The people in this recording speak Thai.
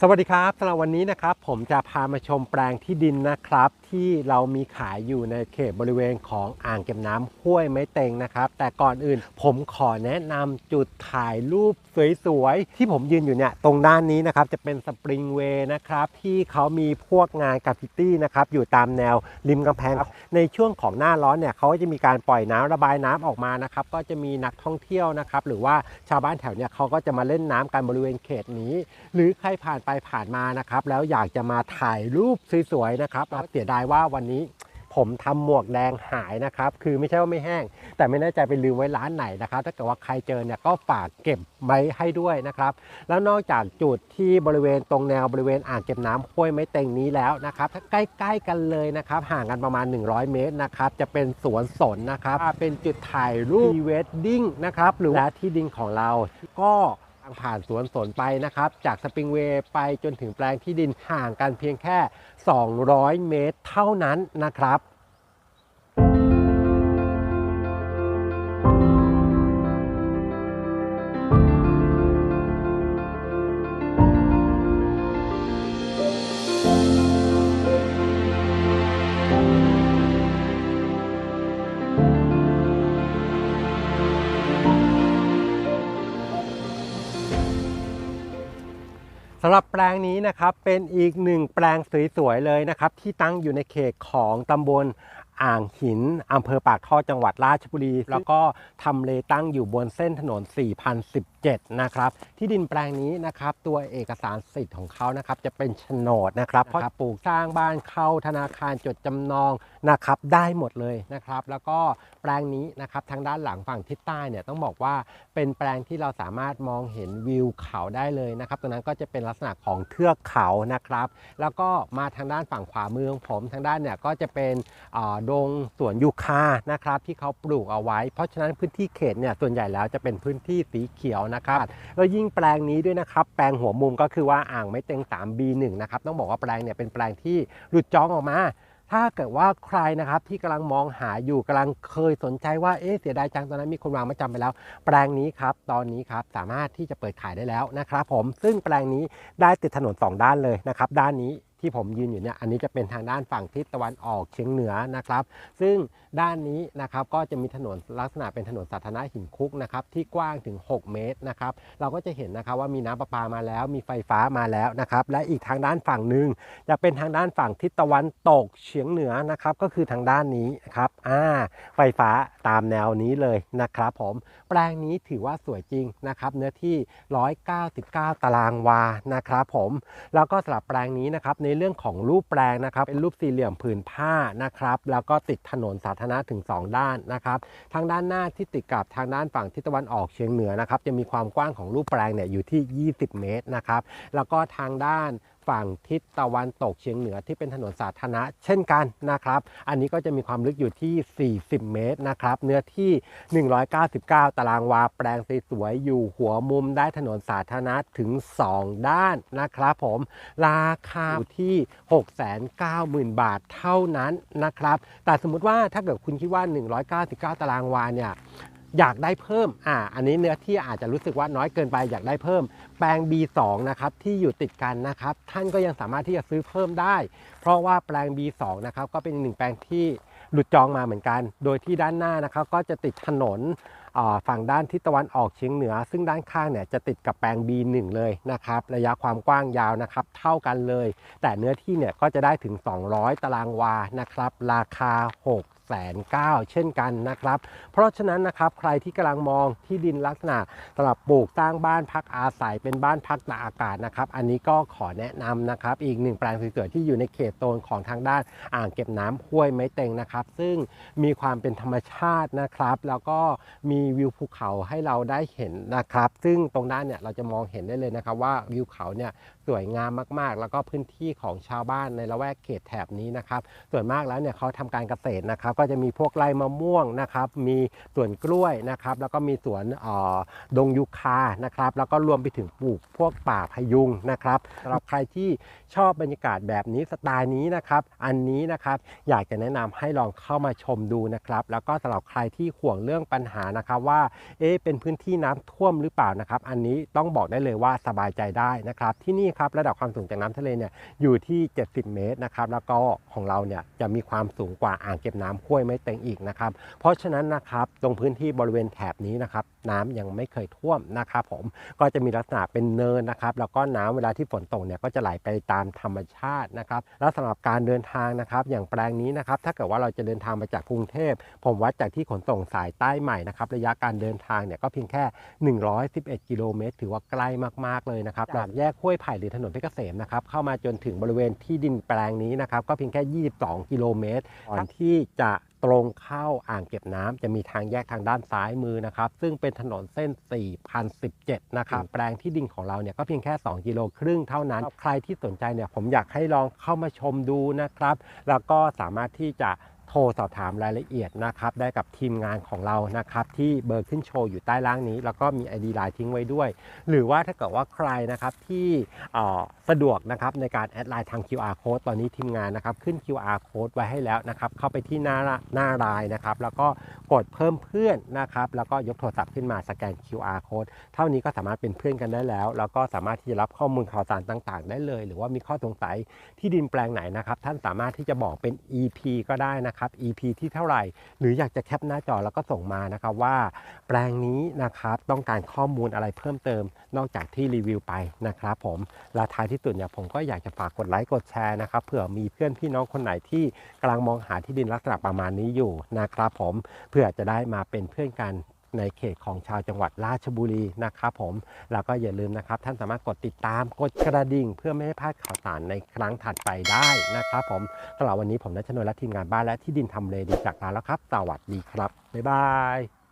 สวัสดีครับสำหรับวันนี้นะครับ ผมจะพามาชมแปลงที่ดินนะครับที่เรามีขายอยู่ในเขตบริเวณของอ่างเก็บน้ำห้วยไม้เต็งนะครับ แต่ก่อนอื่นผมขอแนะนำจุดถ่ายรูปสวยๆ ที่ผมยืนอยู่เนี่ยตรงด้านนี้นะครับจะเป็นสปริงเวย์นะครับที่เขามีพวกงานกราฟิตี้นะครับอยู่ตามแนวริมกำแพง ในช่วงของหน้าร้อนเนี่ยเขาก็จะมีการปล่อยน้ำระบายน้ำออกมานะครับก็จะมีนักท่องเที่ยวนะครับหรือว่าชาวบ้านแถวเนี่ยเขาก็จะมาเล่นน้ำกันบริเวณเขตนี้ หรือใครผ่านไปผ่านมานะครับแล้วอยากจะมาถ่ายรูปสวยๆนะครับแล้วเสียดายว่าวันนี้ผมทำหมวกแดงหายนะครับ คือไม่ใช่ว่าไม่แห้ง แต่ไม่แน่ใจไปลืมไว้ร้านไหนนะครับ ถ้าเกิดว่าใครเจอเนี่ยก็ฝากเก็บไว้ให้ด้วยนะครับ แล้วนอกจากจุดที่บริเวณตรงแนวบริเวณอ่างเก็บน้ำห้วยไม้เต็งนี้แล้วนะครับ ถ้าใกล้ ๆ กันเลยนะครับ ห่างกันประมาณ 100 เมตรนะครับ จะเป็นสวนสนนะครับ เป็นจุดถ่ายรูปพรีเวดดิ้งนะครับ หรือและที่ดินของเรา ก็ทาง ผ่านสวนสนไปนะครับ จากสปริงเวย์ไปจนถึงแปลงที่ดินห่างกันเพียงแค่ 200 เมตรเท่านั้นนะครับ สำหรับแปลงนี้นะครับเป็นอีกหนึ่งแปลงสวยๆเลยนะครับ ที่ตั้งอยู่ในเขตของตำบลอ่างหินอำเภอปากท่อจังหวัดราชบุรี แล้วก็ทำเลตั้งอยู่บนเส้นถนน 4017นะครับที่ดินแปลงนี้นะครับตัวเอกสารสิทธิ์ของเขานะครับจะเป็นโฉนดนะครับเพราะปลูกสร้างบ้านเข้าธนาคารจดจำนองนะครับได้หมดเลยนะครับ แล้วก็แปลงนี้นะครับทางด้านหลังฝั่งทิศใต้เนี่ยต้องบอกว่าเป็นแปลงที่เราสามารถมองเห็นวิวเขาได้เลยนะครับตรงนั้นก็จะเป็นลักษณะของเทือกเขานะครับ แล้วก็มาทางด้านฝั่งขวามือของผมทางด้านเนี่ยก็จะเป็นอ่าดงสวนยูคานะครับที่เขาปลูกเอาไว้ เพราะฉะนั้นพื้นที่เขตเนี่ยส่วนใหญ่แล้วจะเป็นพื้นที่สีเขียวนะครับแล้วยิ่งแปลงนี้ด้วยนะครับ แปลงหัวมุมก็คือว่าอ่างไม้เต็ง 3B1 นะครับ ต้องบอกว่าแปลงเนี่ยเป็นแปลงที่หลุดจองออกมาถ้าเกิดว่าใครนะครับที่กำลังมองหาอยู่กำลังเคยสนใจว่าเอ๊ะเสียดายจังตอนนั้นมีคนวางมาจำไปแล้ว แปลงนี้ครับตอนนี้ครับสามารถที่จะเปิดขายได้แล้วนะครับผมซึ่งแปลงนี้ได้ติดถนน 2 ด้านเลยนะครับด้านนี้ ที่ผมยืนอยู่เนี่ยอันนี้จะเป็นทางด้านฝั่งทิศตะวันออกเฉียงเหนือนะครับ ซึ่งด้านนี้นะครับก็จะมีถนนลักษณะเป็นถนนสาธารณะหินคุกนะครับที่กว้างถึง 6 เมตรนะครับเราก็จะเห็นนะครับว่ามีน้ำประปามาแล้วมีไฟฟ้ามาแล้วนะครับและอีกทางด้านฝั่งหนึ่งจะเป็นทางด้านฝั่งทิศตะวันตกเฉียงเหนือนะครับก็คือทางด้านนี้ครับอ่าไฟฟ้าตามแนวนี้เลยนะครับผมแปลงนี้ถือว่าสวยจริงนะครับเนื้อที่ 199 ตารางวานะครับผมแล้วก็สำหรับแปลงนี้นะครับในเรื่องของรูปแปลงนะครับเป็นรูปสี่เหลี่ยมผืนผ้านะครับแล้วก็ติดถนนสาธารณะถึง 2 ด้านนะครับทางด้านหน้าที่ติดกับทางด้านฝั่งทิศตะวันออกเฉียงเหนือนะครับจะมีความกว้างของรูปแปลงเนี่ยอยู่ที่ 20 เมตรนะครับแล้วก็ทางด้าน ฝั่งทิศตะวันตกเฉียงเหนือที่เป็นถนนสาธารณะเช่นกันนะครับ อันนี้ก็จะมีความลึกอยู่ที่ 40 เมตรนะครับ เนื้อที่ 199 ตารางวา แปลงสวยๆอยู่หัวมุมได้ถนนสาธารณะถึง 2 ด้านนะครับผม ราคาอยู่ที่ 690,000 บาทเท่านั้นนะครับ แต่สมมุติว่าถ้าเกิดคุณคิดว่า 199 ตารางวาเนี่ย อยากได้เพิ่มอ่าอันนี้เนื้อที่อาจจะรู้สึกว่าน้อยเกินไปอยากได้เพิ่ม แปลง B2 นะครับที่อยู่ติดกันนะครับท่านก็ยังสามารถที่จะซื้อเพิ่มได้ เพราะว่าแปลง B2 นะครับก็เป็นหนึ่งแปลงที่หลุดจองมาเหมือนกัน โดยที่ด้านหน้านะครับก็จะติดถนนฝั่งด้านทิศตะวันออกเฉียงเหนือ ซึ่งด้านข้างเนี่ยจะติดกับแปลง B1 เลยนะครับระยะความกว้างยาวนะครับเท่ากันเลย แต่เนื้อที่เนี่ยก็จะได้ถึง 200 ตารางวานะครับราคา 6 แสนเก้าเช่นกันนะครับ เพราะฉะนั้นนะครับใครที่กำลังมองที่ดินลักษณะสำหรับปลูกสร้างบ้านพักอาศัยเป็นบ้านพักตากอากาศนะครับ อันนี้ก็ขอแนะนำนะครับอีกหนึ่งแปลงสวยๆที่อยู่ในเขตโซนของทางด้านอ่างเก็บน้ำห้วยไม้เต็งนะครับ ซึ่งมีความเป็นธรรมชาตินะครับ แล้วก็มีวิวภูเขาให้เราได้เห็นนะครับ ซึ่งตรงด้านเนี่ยเราจะมองเห็นได้เลยนะครับว่าวิวเขาเนี่ยสวยงามมากๆ แล้วก็พื้นที่ของชาวบ้านในละแวกเขตแถบนี้นะครับ ส่วนมากแล้วเนี่ยเขาทำการเกษตรนะครับ ก็จะมีพวกไร่มะม่วงนะครับ มีสวนกล้วยนะครับ แล้วก็มีสวนเอ่อดงยูคานะครับ แล้วก็รวมไปถึงปลูกพวกป่าพยุงนะครับสำหรับใครที่ชอบบรรยากาศแบบนี้สไตล์นี้นะครับ อันนี้นะครับอยากจะแนะนำให้ลองเข้ามาชมดูนะครับ แล้วก็สำหรับใครที่ห่วงเรื่องปัญหานะครับว่า เอ๊ะเป็นพื้นที่น้ำท่วมหรือเปล่านะครับ อันนี้ต้องบอกได้เลยว่าสบายใจได้นะครับ ที่นี่ครับระดับความสูงจากน้ำทะเลเนี่ยอยู่ที่ 70 เมตรนะครับแล้วก็ของเราเนี่ยจะมีความสูงกว่าอ่างเก็บน้ำห้วยไม้เต็งอีกนะครับเพราะฉะนั้นนะครับตรงพื้นที่บริเวณแถบนี้นะครับน้ำยังไม่เคยท่วมนะครับผมก็จะมีลักษณะเป็นเนินนะครับแล้วก็น้ำเวลาที่ฝนตกเนี่ยก็จะไหลไปตามธรรมชาตินะครับแล้วสำหรับการเดินทางนะครับอย่างแปลงนี้นะครับถ้าเกิดว่าเราจะเดินทางมาจากกรุงเทพ ผมวัดจากที่ขนส่งสายใต้ใหม่นะครับระยะการเดินทางเนี่ยก็เพียงแค่ 111 กิโลเมตรถือว่าใกล้มากๆเลยนะครับจากแยกห้วยไผ่หรือถนนเพชรเกษมนะครับเข้ามาจนถึงบริเวณที่ดินแปลงนี้นะครับก็เพียงแค่ 22 กิโลเมตรก่อนที่จะตรงเข้าอ่างเก็บน้ำจะมีทางแยกทางด้านซ้ายมือนะครับ ซึ่งเป็นถนนเส้น 4017 นะครับ แปลงที่ดินของเราเนี่ยก็เพียงแค่ 2 กิโลครึ่งเท่านั้น ใครที่สนใจเนี่ยผมอยากให้ลองเข้ามาชมดูนะครับ แล้วก็สามารถที่จะ โทรสอบถามรายละเอียดนะครับ ได้กับทีมงานของเรานะครับ ที่เบอร์ขึ้นโชว์อยู่ใต้ล่างนี้ แล้วก็มี ID ไลน์ทิ้งไว้ด้วย หรือว่าถ้าเกิดว่าใครนะครับที่สะดวกนะครับในการแอดไลน์ทาง QR code ตอนนี้ทีมงานนะครับขึ้น QR code ไว้ให้แล้วนะครับ เข้าไปที่หน้าหน้าไลน์นะครับ แล้วก็กดเพิ่มเพื่อนนะครับ แล้วก็ยกโทรศัพท์ขึ้นมาสแกน QR code เท่านี้ก็สามารถเป็นเพื่อนกันได้แล้ว แล้วก็สามารถที่จะรับข้อมูลข่าวสารต่าง ๆ ได้เลย หรือว่ามีข้อสงสัยที่ดินแปลงไหนนะครับ ท่านสามารถที่จะบอกเป็น EP ก็ได้นะครับ EP ที่เท่าไหร่ หรืออยากจะแคปหน้าจอแล้วก็ส่งมานะครับว่า แปลงนี้นะครับต้องการข้อมูลอะไรเพิ่มเติม นอกจากที่รีวิวไปนะครับผมและท้ายที่สุดเนี่ยผมก็อยากจะฝากกดไลค์กดแชร์นะครับเผื่อมีเพื่อนพี่น้องคนไหนที่กำลังมองหาที่ดินลักษณะประมาณนี้อยู่นะครับผมเพื่อจะได้มาเป็นเพื่อนกัน ในเขตของชาวจังหวัดราชบุรีนะครับผมแล้วก็อย่าลืมนะครับ ท่านสามารถกดติดตามกดกระดิ่ง เพื่อไม่ให้พลาดข่าวสารในครั้งถัดไปได้นะครับผมสำหรับวันนี้ผมนัชนนท์และทีมงานบ้านและที่ดินทำเลดีจากลาแล้วครับ สวัสดีครับบ๊ายบาย